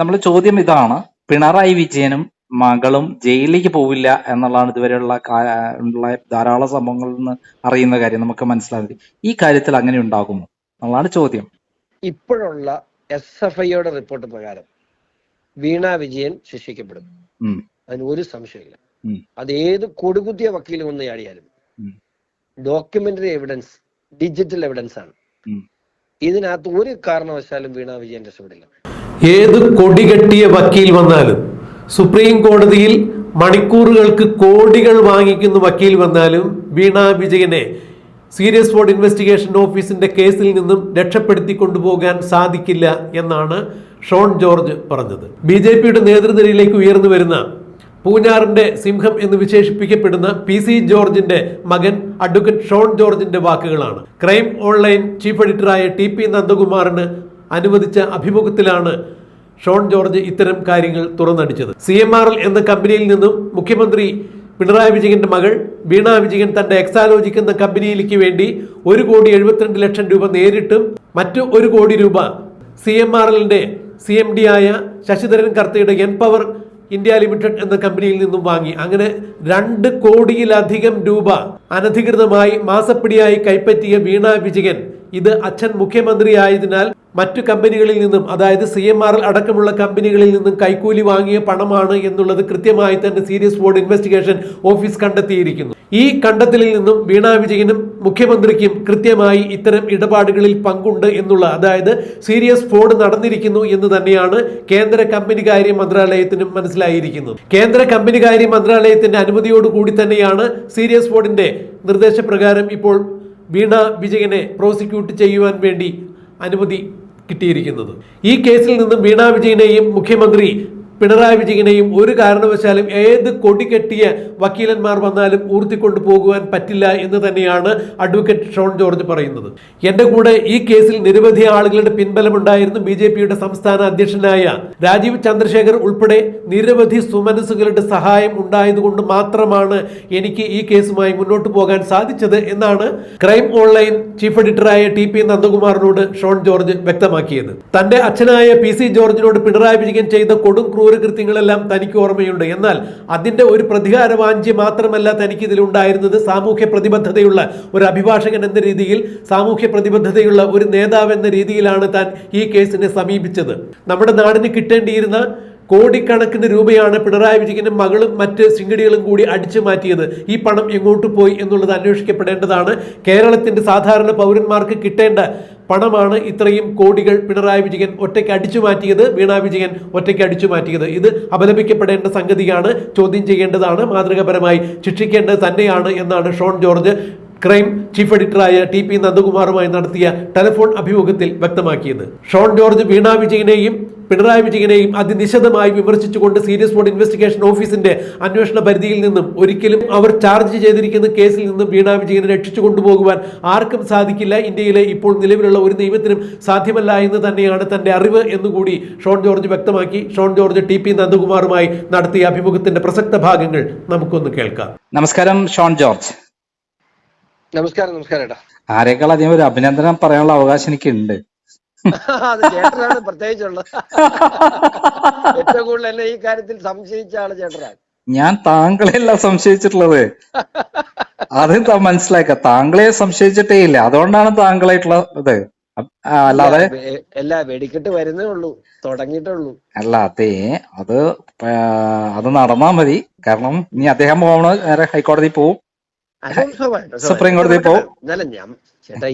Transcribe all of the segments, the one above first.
നമ്മൾ ചോദ്യം ഇതാണ്. പിണറായി വിജയനും മകളും ജയിലിലേക്ക് പോവില്ല എന്നുള്ളതാണ് ഇതുവരെയുള്ള ഉള്ള ധാരാളം സംഭവങ്ങളിൽ നിന്ന് അറിയുന്ന കാര്യം. നമുക്ക് മനസ്സിലാകുന്നത് ഈ കാര്യത്തിൽ അങ്ങനെ ഉണ്ടാകുമോ എന്നുള്ളതാണ് ചോദ്യം. ഇപ്പോഴുള്ള എസ് എഫ് ഐയുടെ റിപ്പോർട്ട് പ്രകാരം വീണ വിജയൻ ശിക്ഷിക്കപ്പെടും അതിന് ഒരു സംശയമില്ല അത് ഏത് കൊടുകുത്തിയ വക്കീൽ വന്ന് ചാടിയാലും ഡോക്യുമെന്ററി എവിഡൻസ് ഡിജിറ്റൽ എവിഡൻസ് ആണ്. ഇതിനകത്ത് ഒരു കാരണവശാലും വീണ വിജയൻ രക്ഷപ്പെടില്ല. ഏത് കൊടികെട്ടിയ വക്കീൽ വന്നാലും സുപ്രീം കോടതിയിൽ മണിക്കൂറുകൾക്ക് കോടികൾ വാങ്ങിക്കുന്ന വക്കീൽ വന്നാലും വീണ വിജയനെ സീരിയസ് ഫോർഡ് ഇൻവെസ്റ്റിഗേഷൻ ഓഫീസിന്റെ കേസിൽ നിന്നും രക്ഷപ്പെടുത്തി കൊണ്ടുപോകാൻ സാധിക്കില്ല എന്നാണ് ഷോൺ ജോർജ് പറഞ്ഞത്. ബി ജെ പിയുടെ നേതൃനിരയിലേക്ക് ഉയർന്നു വരുന്ന പൂഞ്ഞാറിന്റെ സിംഹം എന്ന് വിശേഷിപ്പിക്കപ്പെടുന്ന പി സി ജോർജിന്റെ മകൻ അഡ്വക്കേറ്റ് ഷോൺ ജോർജിന്റെ വാക്കുകളാണ്. ക്രൈം ഓൺലൈൻ ചീഫ് എഡിറ്ററായ ടി പി നന്ദകുമാറിന് അനുവദിച്ച അഭിമുഖത്തിലാണ് ഷോൺ ജോർജ് ഇത്തരം കാര്യങ്ങൾ തുറന്നടിച്ചത്. സി എം ആർ എൽ എന്ന കമ്പനിയിൽ നിന്നും മുഖ്യമന്ത്രി പിണറായി വിജയന്റെ മകൾ വീണ വിജയൻ തന്റെ എക്സാലോജിക് എന്ന കമ്പനിയിലേക്ക് വേണ്ടി ഒരു കോടി എഴുപത്തിരണ്ട് ലക്ഷം രൂപ നേരിട്ടും മറ്റു ഒരു കോടി രൂപ സി എം ആർ എല്ലിന്റെ സി എം ഡി ആയ ശശിധരൻ കർത്തയുടെ എൻ പവർ ഇന്ത്യ ലിമിറ്റഡ് എന്ന കമ്പനിയിൽ നിന്നും വാങ്ങി. അങ്ങനെ രണ്ട് കോടിയിലധികം രൂപ അനധികൃതമായി മാസപ്പിടിയായി കൈപ്പറ്റിയ വീണ വിജയൻ. ഇത് അച്ഛൻ മുഖ്യമന്ത്രിയായതിനാൽ മറ്റു കമ്പനികളിൽ നിന്നും അതായത് സി എം ആർ അടക്കമുള്ള കമ്പനികളിൽ നിന്നും കൈക്കൂലി വാങ്ങിയ പണമാണ് എന്നുള്ളത് കൃത്യമായി തന്നെ സീരിയസ് ബോർഡ് ഇൻവെസ്റ്റിഗേഷൻ ഓഫീസ് കണ്ടെത്തിയിരിക്കുന്നു. ഈ കണ്ടെത്തലിൽ നിന്നും വീണ വിജയനും മുഖ്യമന്ത്രിക്കും കൃത്യമായി ഇത്തരം ഇടപാടുകളിൽ പങ്കുണ്ട് എന്നുള്ള അതായത് സീരിയസ് ഫ്രോഡ് നടന്നിരിക്കുന്നു എന്ന് തന്നെയാണ് കേന്ദ്ര കമ്പനി കാര്യ മന്ത്രാലയത്തിനും മനസ്സിലായിരിക്കുന്നത്. കേന്ദ്ര കമ്പനി കാര്യ മന്ത്രാലയത്തിന്റെ അനുമതിയോടുകൂടി തന്നെയാണ് സീരിയസ് ഫ്രോഡിന്റെ നിർദ്ദേശപ്രകാരം ഇപ്പോൾ വീണ വിജയനെ പ്രോസിക്യൂട്ട് ചെയ്യുവാൻ വേണ്ടി അനുമതി കിട്ടിയിരിക്കുന്നത്. ഈ കേസിൽ നിന്നും വീണ വിജയനെയും മുഖ്യമന്ത്രി പിണറായി വിജയനെയും ഒരു കാരണവശാലും ഏത് കൊടി കെട്ടിയ വക്കീലന്മാർ വന്നാലും ഊർത്തിക്കൊണ്ടു പോകുവാൻ പറ്റില്ല എന്ന് തന്നെയാണ് അഡ്വക്കേറ്റ് ഷോൺ ജോർജ് പറയുന്നത്. എന്റെ കൂടെ ഈ കേസിൽ നിരവധി ആളുകളുടെ പിൻബലമുണ്ടായിരുന്നു ബി ജെ പിയുടെ സംസ്ഥാന അധ്യക്ഷനായ രാജീവ് ചന്ദ്രശേഖർ ഉൾപ്പെടെ നിരവധി സുമനസ്സുകളുടെ സഹായം ഉണ്ടായതുകൊണ്ട് മാത്രമാണ് എനിക്ക് ഈ കേസുമായി മുന്നോട്ട് പോകാൻ സാധിച്ചത് എന്നാണ് ക്രൈം ഓൺലൈൻ ചീഫ് എഡിറ്ററായ ടി പി നന്ദകുമാറിനോട് ഷോൺ ജോർജ് വ്യക്തമാക്കിയത്. തന്റെ അച്ഛനായ പി സി ജോർജിനോട് പിണറായി വിജയൻ ചെയ്ത കൊടും ക്രൂരകൃത്യങ്ങളെല്ലാം തനിക്ക് ഓർമ്മയുണ്ട്. എന്നാൽ അതിന്റെ ഒരു പ്രതികാര വാഞ്ചി മാത്രമല്ല തനിക്ക് ഇതിലുണ്ടായിരുന്നത് സാമൂഹ്യ പ്രതിബദ്ധതയുള്ള ഒരു അഭിഭാഷകൻ എന്ന രീതിയിൽ സാമൂഹ്യ പ്രതിബദ്ധതയുള്ള ഒരു നേതാവ് എന്ന രീതിയിലാണ് താൻ ഈ കേസിനെ സമീപിച്ചത്. നമ്മുടെ നാടിന് കിട്ടേണ്ടിയിരുന്ന കോടിക്കണക്കിന് രൂപയാണ് പിണറായി വിജയനും മകളും മറ്റ് സിംഗടികളും കൂടി അടിച്ചു മാറ്റിയത്. ഈ പണം എങ്ങോട്ട് പോയി എന്നുള്ളത് അന്വേഷിക്കപ്പെടേണ്ടതാണ്. കേരളത്തിന്റെ സാധാരണ പൗരന്മാർക്ക് കിട്ടേണ്ട പണമാണ് ഇത്രയും കോടികൾ പിണറായി വിജയൻ ഒറ്റയ്ക്ക് അടിച്ചു മാറ്റിയത് വീണ വിജയൻ ഒറ്റയ്ക്ക് അടിച്ചു മാറ്റിയത്. ഇത് അപലപിക്കപ്പെടേണ്ട സംഗതിയാണ് ചോദ്യം ചെയ്യേണ്ടതാണ് മാതൃകാപരമായി ശിക്ഷിക്കേണ്ടത് തന്നെയാണ് എന്നാണ് ഷോൺ ജോർജ് ക്രൈം ചീഫ് എഡിറ്ററായ ടി പി നന്ദകുമാറുമായി നടത്തിയ ടെലിഫോൺ അഭിമുഖത്തിൽ വ്യക്തമാക്കിയത്. ഷോൺ ജോർജ് വീണ വിജയനെയും പിണറായി വിജയനെയും അതിനിശിതമായി വിമർശിച്ചുകൊണ്ട് സീരിയസ് ബോർഡ് ഇൻവെസ്റ്റിഗേഷൻ ഓഫീസിന്റെ അന്വേഷണ പരിധിയിൽ നിന്നും ഒരിക്കലും അവർ ചാർജ് ചെയ്തിരിക്കുന്ന കേസിൽ നിന്നും വീണ വിജയനെ രക്ഷിച്ചു കൊണ്ടുപോകുവാൻ ആർക്കും സാധിക്കില്ല. ഇന്ത്യയിലെ ഇപ്പോൾ നിലവിലുള്ള ഒരു നിയമത്തിനും സാധ്യമല്ല എന്ന് തന്നെയാണ് തന്റെ അറിവ് എന്നുകൂടി ഷോൺ ജോർജ് വ്യക്തമാക്കി. ഷോൺ ജോർജ് ടി പി നന്ദകുമാറുമായി നടത്തിയ അഭിമുഖത്തിന്റെ പ്രസക്ത ഭാഗങ്ങൾ നമുക്കൊന്ന് കേൾക്കാം. നമസ്കാരം ഷോൺ ജോർജ്. നമസ്കാരം നമസ്കാരം ഏട്ടാ. ആരേക്കാൾ അധികം ഒരു അഭിനന്ദനം പറയാനുള്ള അവകാശം എനിക്കുണ്ട്. അത് ചേട്ടനാണ് പ്രത്യേകിച്ചുള്ളത്. ഏറ്റവും കൂടുതൽ എന്നെ ഈ കാര്യത്തിൽ സംശയിച്ച ആൾ ചേട്ടനാണ്. ഞാൻ താങ്കളെയല്ല സംശയിച്ചിട്ടുള്ളത്. അത് മനസ്സിലാക്ക. താങ്കളെ സംശയിച്ചിട്ടേ ഇല്ല. അതുകൊണ്ടാണ് താങ്കളായിട്ടുള്ള ഇത്. അല്ലാതെ എല്ലാ വെടിക്കെട്ട് വരുന്നേ ഉള്ളൂ. തുടങ്ങിയിട്ടുള്ളൂ അല്ല അതെ അത് അത് നടന്നാ മതി. കാരണം ഇനി അദ്ദേഹം പോകണ നേരെ ഹൈക്കോടതി പോവും. സുപ്രീം കോടതി പോവും. ചേട്ടാ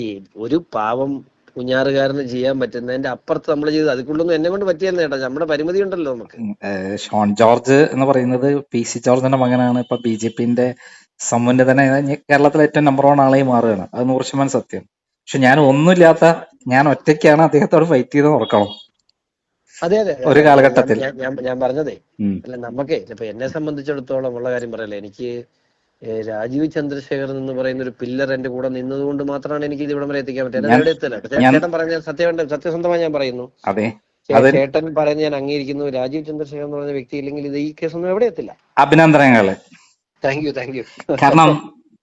ഒരു പാവം കുഞ്ഞാറുകാരന് ചെയ്യാൻ പറ്റുന്നതിന്റെ അപ്പുറത്ത് നമ്മൾ ചെയ്ത് അതിക്കുള്ളൊന്നും എന്നെ കൊണ്ട് പറ്റിയെന്ന് ചേട്ടാ. നമ്മുടെ പരിമിതി ഉണ്ടല്ലോ നമുക്ക്. ഷോൺ ജോർജ് എന്ന് പറയുന്നത് പി സി ജോർജിന്റെ മകനാണ്. ഇപ്പൊ ബി ജെ പിന്റെ സമുന്നതനെ കേരളത്തിലെ ഏറ്റവും നമ്പർ വൺ ആളായി മാറുകയാണ്. അത് നൂറ് ശതമാനം സത്യം. പക്ഷെ ഞാൻ ഒന്നുമില്ലാത്ത ഞാൻ ഒറ്റയ്ക്കാണ് അദ്ദേഹത്തോട് ഫൈറ്റ് ചെയ്ത് ഓർക്കണം അതെ അതെ ഒരു കാലഘട്ടത്തിൽ. ഞാൻ- പറഞ്ഞതേ. അല്ല നമുക്കേ ഇപ്പൊ എന്നെ സംബന്ധിച്ചിടത്തോളം ഉള്ള കാര്യം പറയല്ലേ. എനിക്ക് രാജീവ് ചന്ദ്രശേഖരൻ എന്ന് പറയുന്ന ഒരു പില്ലർ എന്റെ കൂടെ നിന്നതുകൊണ്ട് മാത്രമാണ് എനിക്ക് ഇത് ഇവിടം വരെ എത്തിക്കാൻ ചേട്ടൻ പറഞ്ഞ സത്യം സത്യസന്ധമായി ഞാൻ പറയുന്നു. ചേട്ടൻ പറയുന്ന ഞാൻ അംഗീകരിക്കുന്നു. രാജീവ് ചന്ദ്രശേഖരൻ എന്ന് പറയുന്ന വ്യക്തി ഇല്ലെങ്കിൽ ഇത് ഈ കേസൊന്നും എവിടെ എത്തില്ല. അഭിനന്ദനങ്ങൾ താങ്ക് യു താങ്ക് യു. കാരണം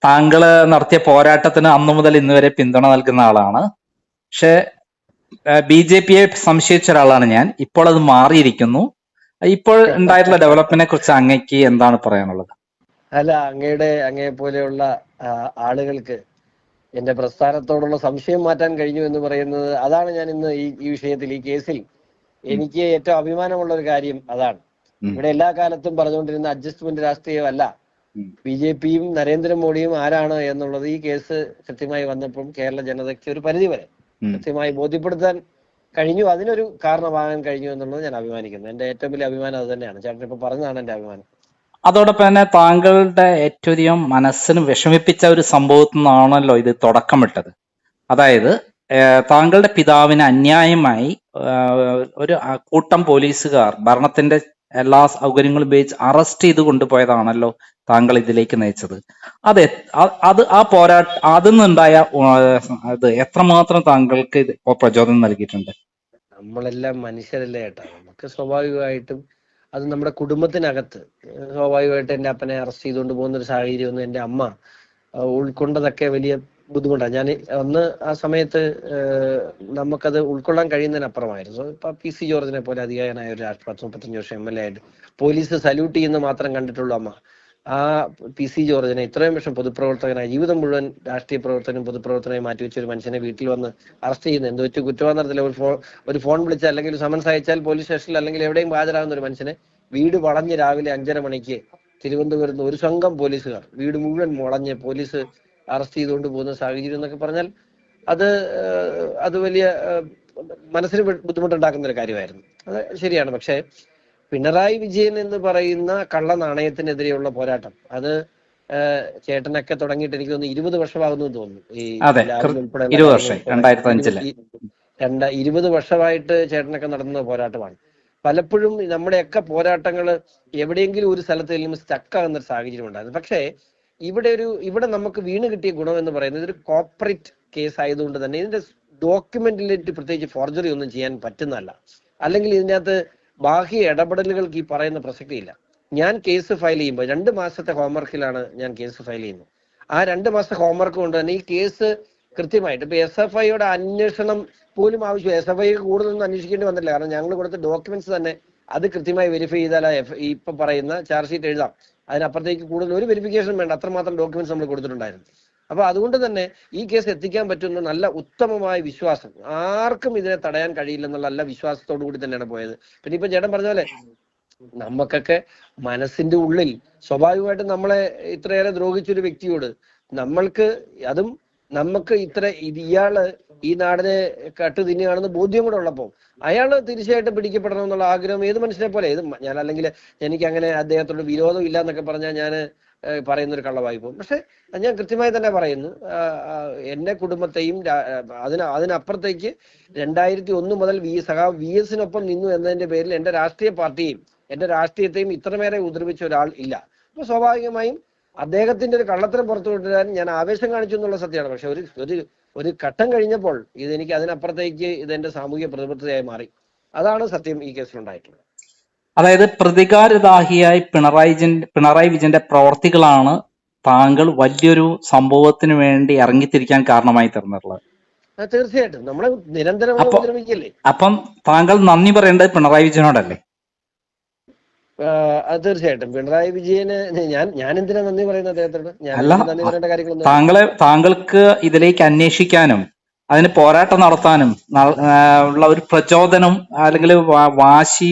താങ്കൾ നടത്തിയ പോരാട്ടത്തിന് അന്നു മുതൽ ഇന്ന് വരെ പിന്തുണ നൽകുന്ന ആളാണ്. പക്ഷെ ബി ജെ പിയെ സംശയിച്ച ഒരാളാണ് ഞാൻ. ഇപ്പോൾ അത് മാറിയിരിക്കുന്നു. ഇപ്പോൾ ഉണ്ടായിട്ടുള്ള ഡെവലപ്മെന്റിനെ കുറിച്ച് അങ്ങയ്ക്ക് എന്താണ് പറയാനുള്ളത്? അല്ല അങ്ങയുടെ അങ്ങയെ പോലെയുള്ള ആളുകൾക്ക് എന്റെ പ്രസ്ഥാനത്തോടുള്ള സംശയം മാറ്റാൻ കഴിഞ്ഞു എന്ന് പറയുന്നത് അതാണ് ഞാൻ ഇന്ന് ഈ ഈ വിഷയത്തിൽ ഈ കേസിൽ എനിക്ക് ഏറ്റവും അഭിമാനമുള്ള ഒരു കാര്യം അതാണ്. ഇവിടെ എല്ലാ കാലത്തും പറഞ്ഞുകൊണ്ടിരുന്ന അഡ്ജസ്റ്റ്മെന്റ് രാഷ്ട്രീയമല്ല. ബി ജെ പിയും നരേന്ദ്രമോദിയും ആരാണ് എന്നുള്ളത് ഈ കേസ് കൃത്യമായി വന്നപ്പോൾ കേരള ജനതയ്ക്ക് ഒരു പരിധി വരെ. കൃത്യമായി ബോധ്യപ്പെടുത്താൻ കഴിഞ്ഞു. അതിനൊരു കാരണമാകാൻ കഴിഞ്ഞു എന്നുള്ളത് ഞാൻ അഭിമാനിക്കുന്നു. എന്റെ ഏറ്റവും വലിയ അഭിമാനം അത് തന്നെയാണ്. ചേട്ടൻ ഇപ്പൊ പറഞ്ഞതാണ് എന്റെ അഭിമാനം. അതോടൊപ്പം തന്നെ താങ്കളുടെ ഏറ്റവും അധികം മനസ്സിന് വിഷമിപ്പിച്ച ഒരു സംഭവത്തിൽ നിന്നാണല്ലോ ഇത് തുടക്കമിട്ടത്. അതായത് താങ്കളുടെ പിതാവിന് അന്യായമായി ഒരു കൂട്ടം പോലീസുകാർ ഭരണത്തിന്റെ എല്ലാ സൗകര്യങ്ങളും ഉപയോഗിച്ച് അറസ്റ്റ് ചെയ്ത് കൊണ്ടുപോയതാണല്ലോ താങ്കൾ ഇതിലേക്ക് നയിച്ചത്. അത് അത് ആ പോരാട്ട അതിൽ നിന്നുണ്ടായ അത് എത്രമാത്രം താങ്കൾക്ക് പ്രചോദനം നൽകിയിട്ടുണ്ട്? നമ്മളെല്ലാം മനുഷ്യരല്ലേ ഏട്ടാ. നമുക്ക് സ്വാഭാവികമായിട്ടും അത് നമ്മുടെ കുടുംബത്തിനകത്ത് സ്വാഭാവികമായിട്ട് എന്റെ അപ്പനെ അറസ്റ്റ് ചെയ്തുകൊണ്ട് പോകുന്ന ഒരു സാഹചര്യം ഒന്നും എന്റെ അമ്മ ഉൾക്കൊണ്ടതൊക്കെ വലിയ ബുദ്ധിമുട്ടാണ്. ഞാൻ അന്ന് ആ സമയത്ത് നമുക്കത് ഉൾക്കൊള്ളാൻ കഴിയുന്നതിനപ്പുറമായിരുന്നു. ഇപ്പൊ പി സി ജോർജിനെ പോലെ അധികാരനായ ഒരു രാഷ്ട്രപതി പത്ത് മുപ്പത്തഞ്ച് വർഷം എം എൽ എ ആയിട്ട് പോലീസ് സല്യൂട്ട് ചെയ്യുന്ന മാത്രം കണ്ടിട്ടുള്ളൂ അമ്മ. ആ പി സി ജോർജിനെ ഇത്രയും വർഷം പൊതുപ്രവർത്തകനായി ജീവിതം മുഴുവൻ രാഷ്ട്രീയ പ്രവർത്തനം പൊതുപ്രവർത്തനമായി മാറ്റിവെച്ച ഒരു മനുഷ്യനെ വീട്ടിൽ വന്ന് അറസ്റ്റ് ചെയ്യുന്നത് എന്ത് വെച്ച് കുറ്റവാന്നത്തില്ല ഒരു ഫോൺ ഒരു ഫോൺ വിളിച്ചാൽ അല്ലെങ്കിൽ സമൻസ് അയച്ചാൽ പോലീസ് സ്റ്റേഷനിൽ അല്ലെങ്കിൽ എവിടെയും ഹാജരാകുന്ന ഒരു മനുഷ്യനെ വീട് വളഞ്ഞ് രാവിലെ അഞ്ചര മണിക്ക് തിരുവനന്തപുരത്ത് ഒരു സംഘം പോലീസുകാർ വീട് മുഴുവൻ മുളഞ്ഞ് പോലീസ് അറസ്റ്റ് ചെയ്തുകൊണ്ട് പോകുന്ന സാഹചര്യം എന്നൊക്കെ പറഞ്ഞാൽ അത് അത് വലിയ മനസ്സിന് ബുദ്ധിമുട്ടുണ്ടാക്കുന്ന ഒരു കാര്യമായിരുന്നു. അത് ശരിയാണ്. പക്ഷേ പിണറായി വിജയൻ എന്ന് പറയുന്ന കള്ള നാണയത്തിനെതിരെയുള്ള പോരാട്ടം. അത് ചേട്ടനൊക്കെ തുടങ്ങിയിട്ട് എനിക്ക് തോന്നുന്നു ഇരുപത് വർഷമാകുന്നു തോന്നുന്നു. ഈ ഇരുപത് രണ്ടായിരത്തി അഞ്ചിൽ. രണ്ട ഇരുപത് വർഷമായിട്ട് ചേട്ടനൊക്കെ നടത്തുന്ന പോരാട്ടമാണ്. പലപ്പോഴും നമ്മുടെയൊക്കെ പോരാട്ടങ്ങൾ എവിടെയെങ്കിലും ഒരു സ്ഥലത്ത് ചെല്ലുമ്പോൾ സ്റ്റക്കാകുന്ന ഒരു സാഹചര്യം ഉണ്ടായിരുന്നു പക്ഷേ ഇവിടെ ഒരു ഇവിടെ നമുക്ക് വീണ് കിട്ടിയ ഗുണം എന്ന് പറയുന്നത് ഒരു കോപ്പറേറ്റ് കേസ് ആയതുകൊണ്ട് തന്നെ ഇതിന്റെ ഡോക്യുമെന്റിലേക്ക് പ്രത്യേകിച്ച് ഫോർജറി ഒന്നും ചെയ്യാൻ പറ്റുന്നതല്ല. അല്ലെങ്കിൽ ഇതിനകത്ത് ബാഹ്യ ഇടപെടലുകൾക്ക് ഈ പറയുന്ന പ്രസക്തിയില്ല. ഞാൻ കേസ് ഫയൽ ചെയ്യുമ്പോൾ രണ്ട് മാസത്തെ ഹോംവർക്കിലാണ് ഞാൻ കേസ് ഫയൽ ചെയ്യുന്നത്. ആ രണ്ട് മാസത്തെ ഹോംവർക്ക് കൊണ്ട് തന്നെ ഈ കേസ് കൃത്യമായിട്ട് ഇപ്പൊ എസ് എഫ് ഐയുടെ അന്വേഷണം പോലും ആവശ്യം എസ് എഫ് ഐ കൂടുതലൊന്നും അന്വേഷിക്കേണ്ടി വന്നില്ല കാരണം ഞങ്ങൾ കൊടുത്ത ഡോക്യുമെന്റ്സ് തന്നെ അത് കൃത്യമായി വെരിഫൈ ചെയ്താൽ ഇപ്പൊ പറയുന്ന ചാർജ് ഷീറ്റ് എഴുതാം. അതിനപ്പുറത്തേക്ക് കൂടുതൽ ഒരു വെരിഫിക്കേഷൻ വേണ്ട. അത്രമാത്രം ഡോക്യുമെന്റ്സ് നമ്മൾ കൊടുത്തിട്ടുണ്ടായിരുന്നു. അപ്പൊ അതുകൊണ്ട് തന്നെ ഈ കേസ് എത്തിക്കാൻ പറ്റുന്ന നല്ല ഉത്തമമായ വിശ്വാസം. ആർക്കും ഇതിനെ തടയാൻ കഴിയില്ലെന്നുള്ള നല്ല വിശ്വാസത്തോടു കൂടി തന്നെയാണ് പോയത്. പിന്നെ ഇപ്പൊ ചേട്ടൻ പറഞ്ഞ പോലെ നമുക്കൊക്കെ മനസ്സിന്റെ ഉള്ളിൽ സ്വാഭാവികമായിട്ടും നമ്മളെ ഇത്രയേറെ ദ്രോഹിച്ചൊരു വ്യക്തിയോട് നമ്മൾക്ക് അതും നമുക്ക് ഇത്ര ഇത് ഇയാൾ ഈ നാടിനെ കട്ട് തിന്നുകയാണെന്ന് ബോധ്യം കൂടെ ഉള്ളപ്പോ അയാൾ തീർച്ചയായിട്ടും പിടിക്കപ്പെടണം എന്നുള്ള ആഗ്രഹം ഏത് മനുഷ്യനെ പോലെ? ഏത് ഞാൻ അല്ലെങ്കിൽ എനിക്ക് അങ്ങനെ അദ്ദേഹത്തോട് വിരോധം ഇല്ല എന്നൊക്കെ പറഞ്ഞാൽ ഞാൻ പറയുന്ന ഒരു കള്ളവായി പോകും. പക്ഷെ ഞാൻ കൃത്യമായി തന്നെ പറയുന്നു എന്റെ കുടുംബത്തെയും അതിന് അതിനപ്പുറത്തേക്ക് രണ്ടായിരത്തി ഒന്ന് മുതൽ വി സഹാ വി എസിനൊപ്പം നിന്നു എന്നതിന്റെ പേരിൽ എന്റെ രാഷ്ട്രീയ പാർട്ടിയെയും എന്റെ രാഷ്ട്രീയത്തെയും ഇത്രമേറെ ഉപദ്രവിച്ച ഒരാൾ ഇല്ല. അപ്പൊ സ്വാഭാവികമായും അദ്ദേഹത്തിന്റെ ഒരു കള്ളത്തരം പുറത്തു കൊണ്ടുവരാൻ ഞാൻ ആവേശം കാണിച്ചു എന്നുള്ള സത്യമാണ്. പക്ഷെ ഒരു ഒരു ഒരു ഘട്ടം കഴിഞ്ഞപ്പോൾ ഇതെനിക്ക് അതിനപ്പുറത്തേക്ക് ഇതെന്റെ സാമൂഹിക പ്രതിബദ്ധതയായി മാറി. അതാണ് സത്യം ഈ കേസിലുണ്ടായിട്ടുള്ളത്. അതായത് പ്രതികാരദാഹിയായി പിണറായി വിജയൻ പിണറായി വിജയന്റെ പ്രവർത്തികളാണ് താങ്കൾ വലിയൊരു സംഭവത്തിന് വേണ്ടി ഇറങ്ങിത്തിരിക്കാൻ കാരണമായി തീർന്നിട്ടുള്ളത്. തീർച്ചയായിട്ടും. നമ്മൾ നിരന്തരം അപ്പൊ- ഉപദ്രവിക്കല്ലേ അപ്പം താങ്കൾ നന്ദി പറയേണ്ടത് പിണറായി വിജയനോടല്ലേ? അത് തീർച്ചയായിട്ടും. പിണറായി വിജയന് ഞാൻ ഞാൻ എന്തിനാ നന്ദി പറയുന്നത് അദ്ദേഹത്തോട് നന്ദി പറയേണ്ട കാര്യങ്ങളൊന്നും? താങ്കളെ താങ്കൾക്ക് ഇതിലേക്ക് അന്വേഷിക്കാനും അതിന് പോരാട്ടം നടത്താനും ഉള്ള ഒരു പ്രചോദനം അല്ലെങ്കിൽ വാശി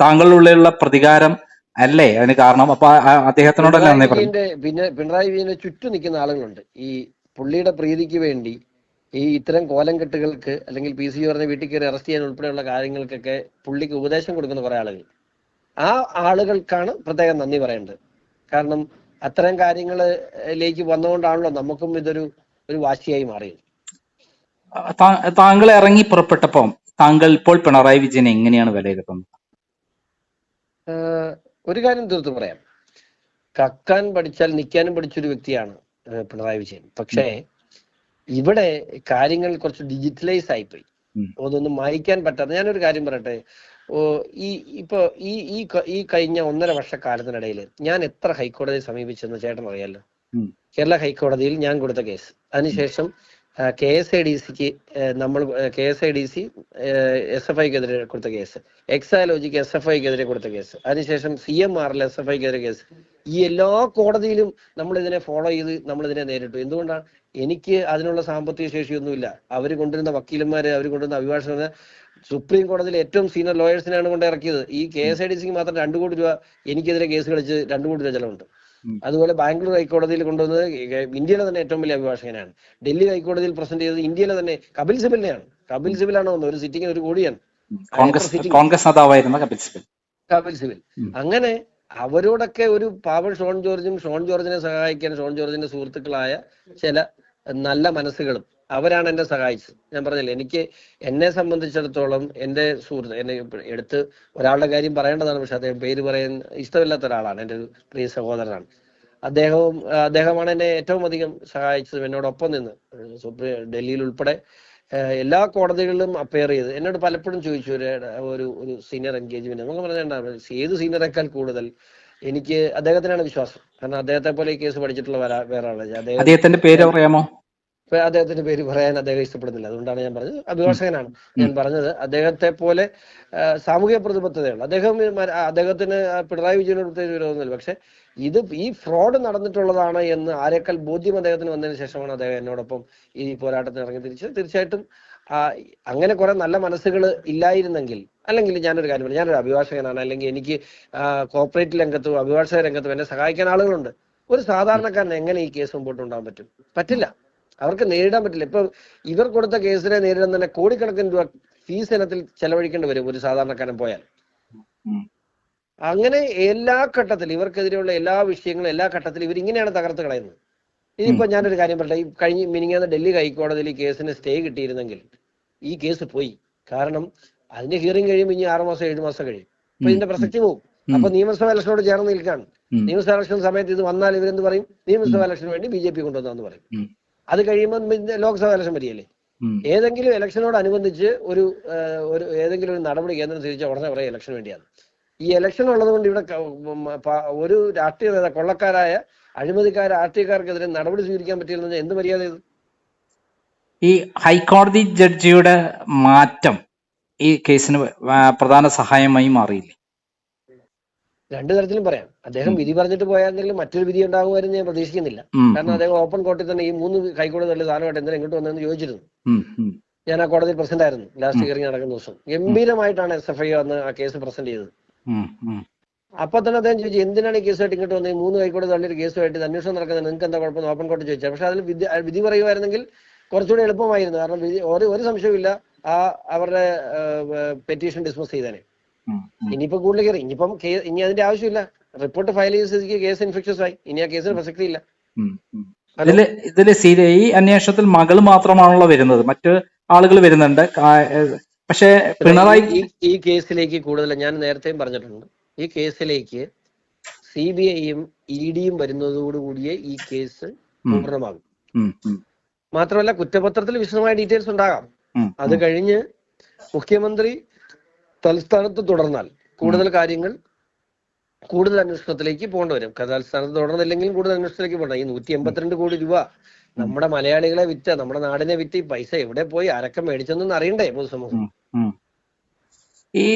താങ്കളുടെ ഉള്ളിലുള്ള പ്രതികാരം അല്ലേ അതിന് കാരണം? അപ്പൊ അദ്ദേഹത്തിനോടല്ല നന്ദി പറഞ്ഞു. പിന്നെ പിണറായി വിജയനെ ചുറ്റും നിൽക്കുന്ന ആളുകളുണ്ട്. ഈ പുള്ളിയുടെ പ്രീതിക്ക് വേണ്ടി ഈ ഇത്തരം കോലം കെട്ടുകൾക്ക് അല്ലെങ്കിൽ പി സി പറഞ്ഞ വീട്ടിൽ കയറി അറസ്റ്റ് ചെയ്യാൻ ഉൾപ്പെടെയുള്ള കാര്യങ്ങൾക്കൊക്കെ പുള്ളിക്ക് ഉപദേശം കൊടുക്കുന്ന കുറെ ആളുകൾ. ആ ആളുകൾക്കാണ് പ്രത്യേകം നന്ദി പറയേണ്ടത്. കാരണം അത്തരം കാര്യങ്ങളിലേക്ക് വന്നുകൊണ്ടാണല്ലോ നമുക്കും ഇതൊരു ഒരു വാശിയായി മാറിയത്. താങ്കൾ ഇറങ്ങി പുറപ്പെട്ടപ്പം താങ്കൾ ഇപ്പോൾ പിണറായി വിജയനെ എങ്ങനെയാണ് വിലയിരുത്തുന്നത്? ഒരു കാര്യം തീർത്ത് പറയാം. കക്കാൻ പഠിച്ചാൽ നിൽക്കാനും പഠിച്ചൊരു വ്യക്തിയാണ് പിണറായി വിജയൻ. പക്ഷേ ഇവിടെ കാര്യങ്ങൾ കുറച്ച് ഡിജിറ്റലൈസ് ആയിപ്പോയി. അതൊന്നും മായ്ക്കാൻ പറ്റാത്ത ഞാനൊരു കാര്യം പറയട്ടെ. ഓ ഈ ഇപ്പൊ ഈ ഈ ഈ കഴിഞ്ഞ ഒന്നര വർഷക്കാലത്തിനിടയിൽ ഞാൻ എത്ര ഹൈക്കോടതിയെ സമീപിച്ചെന്ന് ചേട്ടൻ അറിയാലോ കേരള ഹൈക്കോടതിയിൽ ഞാൻ കൊടുത്ത കേസ്. അതിനുശേഷം കെ എസ് ഐ ഡി സിക്ക് നമ്മൾ K S I D C S F ഐക്കെതിരെ കൊടുത്ത കേസ്. എക്സാലോജിക്ക് എസ് എഫ് ഐക്കെതിരെ കൊടുത്ത കേസ്. അതിനുശേഷം സി എം ആറിൽ എസ് എഫ് ഐക്കെതിരെ കേസ്. ഈ എല്ലാ കോടതിയിലും നമ്മൾ ഇതിനെ ഫോളോ ചെയ്ത് നമ്മൾ ഇതിനെ നേരിട്ടു. എന്തുകൊണ്ടാണ് എനിക്ക് അതിനുള്ള സാമ്പത്തിക ശേഷിയൊന്നുമില്ല. അവർ കൊണ്ടുവരുന്ന വക്കീലന്മാർ അവർ കൊണ്ടുവരുന്ന അഭിഭാഷകർ സുപ്രീം കോടതിയിൽ ഏറ്റവും സീനിയർ ലോയേഴ്സിനാണ് കൊണ്ട് ഇറക്കിയത്. ഈ കെ എസ് ഐ ഡി സിക്ക് മാത്രം രണ്ടു കോടി രൂപ എനിക്കെതിരെ കേസ് കളിച്ച് രണ്ടു കോടി രൂപ ചെലവുണ്ട്. അതുപോലെ ബാംഗ്ലൂർ ഹൈക്കോടതിയിൽ കൊണ്ടുവന്നത് ഇന്ത്യയിലെ തന്നെ ഏറ്റവും വലിയ അഭിഭാഷകനാണ്. ഡൽഹി ഹൈക്കോടതിയിൽ പ്രസന്റ് ചെയ്തത് ഇന്ത്യയിലെ തന്നെ കപിൽ സിബലിനെയാണ്. കപിൽ സിബലാണ് വന്നത്. ഒരു സിറ്റിംഗ് ഒരു കോടിയാണ്. കോൺഗ്രസ് കോൺഗ്രസ് നേതാവായിരുന്ന കപിൽ സിബൽ. കപിൽ സിബൽ. അങ്ങനെ അവരോടൊക്കെ ഒരു പാവം ഷോൺ ജോർജും ഷോൺ ജോർജിനെ സഹായിക്കാൻ ഷോൺ ജോർജിന്റെ സുഹൃത്തുക്കളായ ചില നല്ല മനസ്സുകളും അവരാണ് എന്നെ സഹായിച്ചത്. ഞാൻ പറഞ്ഞില്ലേ എനിക്ക് എന്നെ സംബന്ധിച്ചിടത്തോളം എന്റെ സുഹൃത്ത് എന്നെ എടുത്ത് ഒരാളുടെ കാര്യം പറയേണ്ടതാണ് പക്ഷെ അദ്ദേഹം പേര് പറയാൻ ഇഷ്ടമില്ലാത്ത ഒരാളാണ് എന്റെ ഒരു പ്രിയ സഹോദരനാണ്. അദ്ദേഹവും അദ്ദേഹമാണ് എന്നെ ഏറ്റവും അധികം സഹായിച്ചത് എന്നോടൊപ്പം നിന്ന്. സുപ്രീം ഡൽഹിയിൽ ഉൾപ്പെടെ എല്ലാ കോടതികളിലും അപ്പയർ ചെയ്ത് എന്നോട് പലപ്പോഴും ചോദിച്ചു ഒരു ഒരു സീനിയർ എൻഗേജ്മെന്റ് നമുക്ക് പറഞ്ഞാൽ ഏത് സീനിയറേക്കാൾ കൂടുതൽ എനിക്ക് അദ്ദേഹത്തിനാണ് വിശ്വാസം. കാരണം അദ്ദേഹത്തെ പോലെ ഈ കേസ് പഠിച്ചിട്ടുള്ള വേറെ ആളെ അദ്ദേഹം അദ്ദേഹത്തിന്റെ പേര് പറയാമോ അദ്ദേഹത്തിന്റെ പേര് പറയാൻ അദ്ദേഹം ഇഷ്ടപ്പെടുന്നില്ല. അതുകൊണ്ടാണ് ഞാൻ പറഞ്ഞത്. അഭിഭാഷകനാണ് ഞാൻ പറഞ്ഞത്. അദ്ദേഹത്തെ പോലെ സാമൂഹ്യ സാമൂഹിക പ്രതിബദ്ധതയുള്ള അദ്ദേഹം അദ്ദേഹത്തിന് പിണറായി വിജയനോട് പ്രത്യേകിച്ച് വിരോധമൊന്നുമില്ല. പക്ഷെ ഇത് ഈ ഫ്രോഡ് നടന്നിട്ടുള്ളതാണ് എന്ന് ആരെക്കാൾ ബോധ്യം അദ്ദേഹത്തിന് വന്നതിന് ശേഷമാണ് അദ്ദേഹം എന്നോടൊപ്പം ഈ പോരാട്ടത്തിന് ഇറങ്ങി തിരിച്ചത് തീർച്ചയായിട്ടും അങ്ങനെ കുറെ നല്ല മനസ്സുകൾ ഇല്ലായിരുന്നെങ്കിൽ അല്ലെങ്കിൽ ഞാനൊരു കാര്യം പറഞ്ഞു ഞാനൊരു അഭിഭാഷകനാണ്. അല്ലെങ്കിൽ എനിക്ക് കോർപ്പറേറ്റ് രംഗത്തും അഭിഭാഷക രംഗത്തും എന്നെ സഹായിക്കാൻ ആളുകളുണ്ട്. ഒരു സാധാരണക്കാരൻ എങ്ങനെ ഈ കേസ് മുമ്പോട്ട് കൊണ്ടുപോകാൻ പറ്റും? പറ്റില്ല. അവർക്ക് നേരിടാൻ പറ്റില്ല. ഇപ്പൊ ഇവർ കൊടുത്ത കേസിനെ നേരിടാൻ തന്നെ കോടിക്കണക്കിന് രൂപ ഫീസ് ഇനത്തിൽ ചെലവഴിക്കേണ്ടി വരും ഒരു സാധാരണക്കാരൻ പോയാൽ. അങ്ങനെ എല്ലാ ഘട്ടത്തിലും ഇവർക്കെതിരെയുള്ള എല്ലാ വിഷയങ്ങളും എല്ലാ ഘട്ടത്തിലും ഇവർ ഇങ്ങനെയാണ് തകർത്ത് കളയുന്നത്. ഇനിയിപ്പോ ഞാനൊരു കാര്യം പറയട്ടെ. ഈ കഴിഞ്ഞ മിനിങ്ങാന്ന് ഡൽഹി ഹൈക്കോടതിയിൽ ഈ കേസിന് സ്റ്റേ കിട്ടിയിരുന്നെങ്കിൽ ഈ കേസ് പോയി. കാരണം അതിന്റെ ഹിയറിംഗ് കഴിയുമ്പോൾ ഇനി ആറു മാസം ഏഴു മാസം കഴിയും. അപ്പൊ ഇതിന്റെ പ്രസക്തി പോകും അപ്പൊ നിയമസഭാ ഇലക്ഷനോട് ചേർന്ന് നിൽക്കാണ്. നിയമസഭാ ഇലക്ഷൻ സമയത്ത് ഇത് വന്നാൽ ഇവരെന്ത് പറയും? നിയമസഭാ ഇലക്ഷന് വേണ്ടി ബി ജെ പി കൊണ്ടുവന്നു പറയും. അത് കഴിയുമ്പോൾ ലോക്സഭാ ഇലക്ഷൻ വരികയല്ലേ. ഏതെങ്കിലും ഇലക്ഷനോടനുബന്ധിച്ച് ഒരു ഒരു ഏതെങ്കിലും ഒരു നടപടി കേന്ദ്രം സ്വീകരിച്ച ഉടനെ പറയാം ഇലക്ഷൻ വേണ്ടിയാണ് ഈ ഇലക്ഷൻ ഉള്ളത് കൊണ്ട് ഇവിടെ ഒരു രാഷ്ട്രീയ നേതാ കൊള്ളക്കാരായ അഴിമതിക്കാർ രാഷ്ട്രീയക്കാർക്കെതിരെ നടപടി സ്വീകരിക്കാൻ പറ്റില്ലെന്ന് എന്ത് മര്യാദ ഇത് ഈ ഹൈക്കോടതി ജഡ്ജിയുടെ മാറ്റം ഈ കേസിന് പ്രധാന സഹായമായി മാറിയില്ലേ? രണ്ടു തരത്തിലും പറയാം. അദ്ദേഹം വിധി പറഞ്ഞിട്ട് പോയായിരുന്നെങ്കിലും മറ്റൊരു വിധി ഉണ്ടാകുമായിരുന്നു ഞാൻ പ്രതീക്ഷിക്കുന്നില്ല. കാരണം അദ്ദേഹം ഓപ്പൺ കോർട്ടിൽ തന്നെ ഈ മൂന്ന് ഹൈക്കോടതി തള്ളി സാധനമായിട്ട് എന്തിനാ ഇങ്ങോട്ട് വന്നതെന്ന് ചോദിച്ചിരുന്നു. ഞാൻ ആ കോടതിയിൽ പ്രസന്റ് ആയിരുന്നു. ലാസ്റ്റ് ഹിയറിംഗ് നടക്കുന്ന ദിവസം. ഗംഭീരമായിട്ടാണ് എസ് എഫ് ഐ വന്ന് ആ കേസ് പ്രസന്റ് ചെയ്തത്. അപ്പൊ തന്നെ അദ്ദേഹം ചോദിച്ചു എന്തിനാണ് ഈ കേസുമായിട്ട് ഇങ്ങോട്ട് വന്നത്? മൂന്ന് മൂന്ന് തള്ളി തള്ളിയൊരു കേസുമായിട്ട് അന്വേഷണം നടക്കുന്നത് നിങ്ങൾക്ക് എന്താ കുഴപ്പം ഓപ്പൺ കോർട്ട് ചോദിച്ചത് പക്ഷെ അതിൽ വിധി വിധി പറയുമായിരുന്നെങ്കിൽ കുറച്ചുകൂടി എളുപ്പമായിരുന്നു. കാരണം ഒരു ഒരു സംശയമില്ല ആ അവരുടെ പെറ്റീഷൻ ഡിസ്മിസ് ചെയ്തേനെ. ഇനിയിപ്പോ കൂടുതൽ കയറി ഇനിയിപ്പം ഇനി അതിന്റെ ആവശ്യമില്ല. റിപ്പോർട്ട് ഫയൽ ചെയ്ത സ്ഥിതിക്ക് കേസ് ഇൻഫെക്ഷ്യസ് ആയി. ഇനി ആ കേസിന് പ്രസക്തിയില്ല. ഇല്ല അതിൽ ഇതിൽ ഇതിൽ സീരിയ ഈ അന്വേഷണത്തിൽ മകൾ മാത്രമാണല്ലോ വരുന്നത്. മറ്റു ആളുകൾ വരുന്നുണ്ട്. പക്ഷേ പിണറായി ഈ കേസിലേക്ക് കൂടുതൽ ഞാൻ നേരത്തെയും പറഞ്ഞിട്ടുണ്ട്. ഈ കേസിലേക്ക് സി ബി ഐയും ഇ ഡിയും വരുന്നതോടുകൂടിയേ ഈ കേസ്. പൂർണമാകും. മാത്രമല്ല കുറ്റപത്രത്തിൽ വിശദമായ ഡീറ്റെയിൽസ് ഉണ്ടാകാം. അത് കഴിഞ്ഞ് മുഖ്യമന്ത്രി തലസ്ഥാനത്ത് തുടർന്നാൽ കൂടുതൽ കാര്യങ്ങൾ കൂടുതൽ അന്വേഷണത്തിലേക്ക് പോകേണ്ടി വരും. തലസ്ഥാനത്ത് തുടർന്നില്ലെങ്കിലും കൂടുതൽ അന്വേഷണത്തിലേക്ക് പോകണം ഈ നൂറ്റി എൺപത്തിരണ്ട് കോടി രൂപ നമ്മുടെ മലയാളികളെ വിറ്റ നമ്മുടെ നാടിനെ വിറ്റ് ഈ പൈസ എവിടെ പോയി ആരൊക്കെ മേടിച്ചെന്നൊന്നും അറിയണ്ടേ പൊതുസമൂഹം. ഈ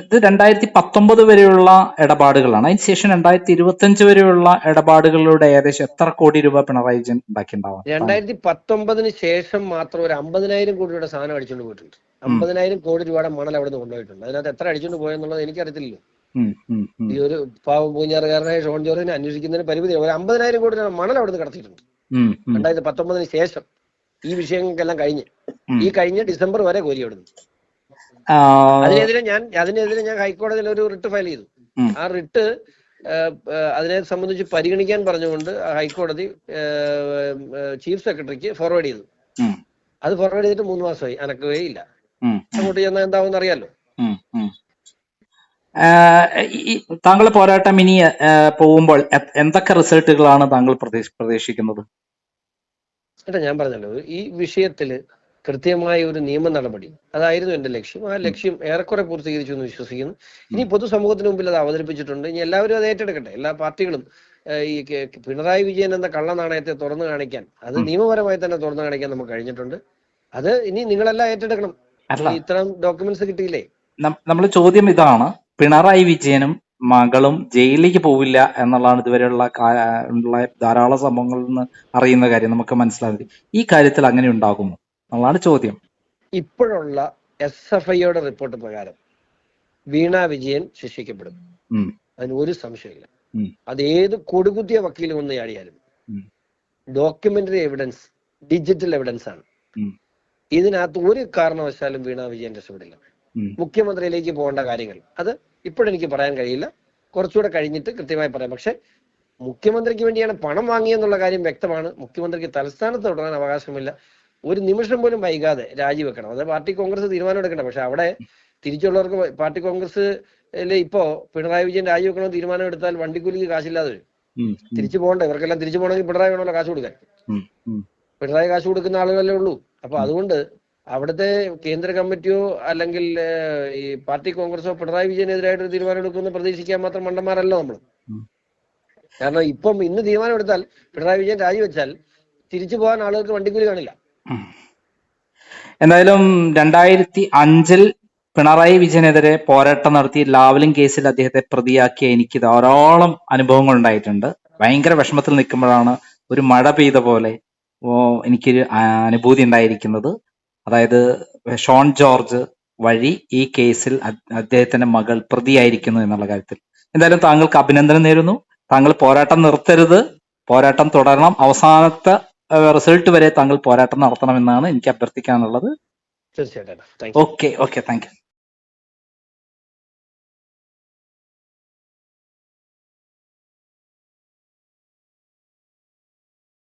ഇത് രണ്ടായിരത്തി പത്തൊമ്പത് വരെയുള്ള ഇടപാടുകളാണ്. അതിനുശേഷം രണ്ടായിരത്തി ഇരുപത്തി അഞ്ച് വരെയുള്ള ഇടപാടുകളുടെ ഏകദേശം എത്ര കോടി രൂപ പിണറായി വിജയൻ ഉണ്ടാക്കിയിട്ടുണ്ടാവാം രണ്ടായിരത്തി പത്തൊമ്പതിന് ശേഷം മാത്രം ഒരു അമ്പതിനായിരം കോടി രൂപയുടെ സാധനം അടിച്ചുകൊണ്ട് പോയിട്ടുണ്ട്. അമ്പതിനായിരം കോടി രൂപയുടെ മണൽ അവിടെ നിന്ന് കൊണ്ടുപോയിട്ടുണ്ട്. അതിനകത്ത് എത്ര അടിച്ചുകൊണ്ട് പോയെന്നുള്ളത് ഉം, ഈ ഒരു പാവം പൂഞ്ഞാറുകാരനായ ഷോൺ ജോർജിനെ അന്വേഷിക്കുന്നതിന് പരിമിതി ഒരു അമ്പതിനായിരം കോടി രൂപ മണൽ അവിടെ നിന്ന് കടത്തിയിട്ടുണ്ട് രണ്ടായിരത്തി പത്തൊമ്പതിന് ശേഷം ഈ വിഷയങ്ങൾക്കെല്ലാം കഴിഞ്ഞ്. ഈ കഴിഞ്ഞ ഡിസംബർ വരെ കോരി അവിടുന്ന്. അതിനെതിരെ ഞാൻ അതിനെതിരെ ഞാൻ ഹൈക്കോടതിയിൽ ഒരു റിട്ട് ഫയൽ ചെയ്തു. ആ റിട്ട് അതിനെ സംബന്ധിച്ച് പരിഗണിക്കാൻ പറഞ്ഞുകൊണ്ട് ഹൈക്കോടതി ചീഫ് സെക്രട്ടറിക്ക് ഫോർവേഡ് ചെയ്തു. അത് ഫോർവേഡ് ചെയ്തിട്ട് മൂന്ന് മാസമായി അനക്കുകയേ ഇല്ല ഉം, അങ്ങോട്ട് ചെന്നാൽ എന്താവും അറിയാലോ? താങ്കൾ പോരാട്ടം ഇനി പോകുമ്പോൾ എന്തൊക്കെ റിസൾട്ടുകളാണ് താങ്കൾ പ്രതീക്ഷ- പ്രതീക്ഷിക്കുന്നത്? അല്ല ഞാൻ പറഞ്ഞല്ലോ. ഈ വിഷയത്തിൽ കൃത്യമായ ഒരു നിയമ നടപടി. അതായിരുന്നു എന്റെ ലക്ഷ്യം. ആ ലക്ഷ്യം ഏറെക്കുറെ പൂർത്തീകരിച്ചു എന്ന് വിശ്വസിക്കുന്നു. ഇനി പൊതുസമൂഹത്തിന് മുമ്പിൽ അത് അവതരിപ്പിച്ചിട്ടുണ്ട്. ഇനി എല്ലാവരും അത് ഏറ്റെടുക്കട്ടെ. എല്ലാ പാർട്ടികളും ഈ പിണറായി വിജയൻ എന്ന കള്ളനാണയത്തെ തുറന്നു കാണിക്കാൻ അത് നിയമപരമായി തന്നെ തുറന്നു കാണിക്കാൻ നമുക്ക് കഴിഞ്ഞിട്ടുണ്ട്. അത് ഇനി നിങ്ങളെല്ലാം ഏറ്റെടുക്കണം. ഇത്തരം ഡോക്യുമെന്റ്സ് കിട്ടിയില്ലേ? നമ്മൾ ചോദ്യം ഇതാണ്. പിണറായി വിജയനും മകളും ജയിലിലേക്ക് പോവില്ല എന്നുള്ളതാണ് ഇതുവരെയുള്ള ധാരാളം സംഭവങ്ങളിൽ നിന്ന് അറിയുന്ന കാര്യം നമുക്ക് മനസ്സിലാകുന്നത് ഈ കാര്യത്തിൽ അങ്ങനെ ഉണ്ടാകുമോ എന്നുള്ളതാണ് ചോദ്യം. ഇപ്പോഴുള്ള എസ് എഫ് ഐയുടെ റിപ്പോർട്ട് പ്രകാരം വീണ വിജയൻ ശിക്ഷിക്കപ്പെടും. അതിന് ഒരു സംശയമില്ല അത് ഏത് കൊടുകുത്തിയ വക്കീൽ വന്ന് ചാടിയാലും ഡോക്യുമെന്ററി എവിഡൻസ് ഡിജിറ്റൽ എവിഡൻസ് ആണ്. ഇതിനകത്ത് ഒരു കാരണവശാലും വീണ വിജയൻ രക്ഷപ്പെടില്ല. മുഖ്യമന്ത്രിയിലേക്ക് പോകേണ്ട കാര്യങ്ങൾ. അത് ഇപ്പോഴെനിക്ക് പറയാൻ കഴിയില്ല. കുറച്ചുകൂടെ കഴിഞ്ഞിട്ട് കൃത്യമായി പറയാം. പക്ഷെ മുഖ്യമന്ത്രിക്ക് വേണ്ടിയാണ് പണം വാങ്ങിയെന്നുള്ള കാര്യം വ്യക്തമാണ്. മുഖ്യമന്ത്രിക്ക് തലസ്ഥാനത്ത് തുടരാൻ അവകാശമില്ല. ഒരു നിമിഷം പോലും വൈകാതെ രാജിവെക്കണം. അത് പാർട്ടി കോൺഗ്രസ് തീരുമാനം എടുക്കണം പക്ഷെ അവിടെ തിരിച്ചുള്ളവർക്ക് പാർട്ടി കോൺഗ്രസ് ഇപ്പോ പിണറായി വിജയൻ രാജിവെക്കണമെന്ന് തീരുമാനം എടുത്താൽ വണ്ടിക്കൂലിക്ക് കാശില്ലാതെ വരും. തിരിച്ചു പോകണ്ടേ. ഇവർക്കെല്ലാം തിരിച്ചു പോകണമെങ്കിൽ പിണറായി വേണമല്ലോ കാശ് കൊടുക്കാൻ. പിണറായി കാശ് കൊടുക്കുന്ന ആളുകളല്ലേ ഉള്ളൂ. അപ്പൊ അതുകൊണ്ട് അവിടുത്തെ കേന്ദ്ര കമ്മിറ്റിയോ അല്ലെങ്കിൽ ഈ പാർട്ടി കോൺഗ്രസോ പിണറായി വിജയനെതിരായിട്ട് ഒരു തീരുമാനം എടുക്കുമെന്ന് പ്രതീക്ഷിക്കാൻ മാത്രം മണ്ടന്മാരല്ല നമ്മൾ കാരണം ഇപ്പം ഇന്ന് തീരുമാനം എടുത്താൽ പിണറായി വിജയൻ രാജിവെച്ചാൽ തിരിച്ചു പോകാൻ ആളുകൾക്ക് വണ്ടിക്കൂലി കാണില്ല. എന്തായാലും രണ്ടായിരത്തി അഞ്ചിൽ പിണറായി വിജയനെതിരെ പോരാട്ടം നടത്തി ലാവലിംഗ് കേസിൽ അദ്ദേഹത്തെ പ്രതിയാക്കിയ എനിക്ക് ധാരാളം അനുഭവങ്ങൾ ഉണ്ടായിട്ടുണ്ട്. ഭയങ്കര വിഷമത്തിൽ നിൽക്കുമ്പോഴാണ് ഒരു മഴ പെയ്ത പോലെ എനിക്കൊരു അനുഭൂതി ഉണ്ടായിരിക്കുന്നത്. അതായത് ഷോൺ ജോർജ് വഴി ഈ കേസിൽ അദ്ദേഹത്തിന്റെ മകൾ പ്രതിയായിരിക്കുന്നു എന്നുള്ള കാര്യത്തിൽ. എന്തായാലും താങ്കൾക്ക് അഭിനന്ദനം നേരുന്നു. താങ്കൾ പോരാട്ടം നിർത്തരുത്. പോരാട്ടം തുടരണം. അവസാനത്തെ റിസൾട്ട് വരെ താങ്കൾ പോരാട്ടം നടത്തണം എന്നാണ് എനിക്ക് അഭ്യർത്ഥിക്കാനുള്ളത്. തീർച്ചയായിട്ടും. Okay okay. Thank you.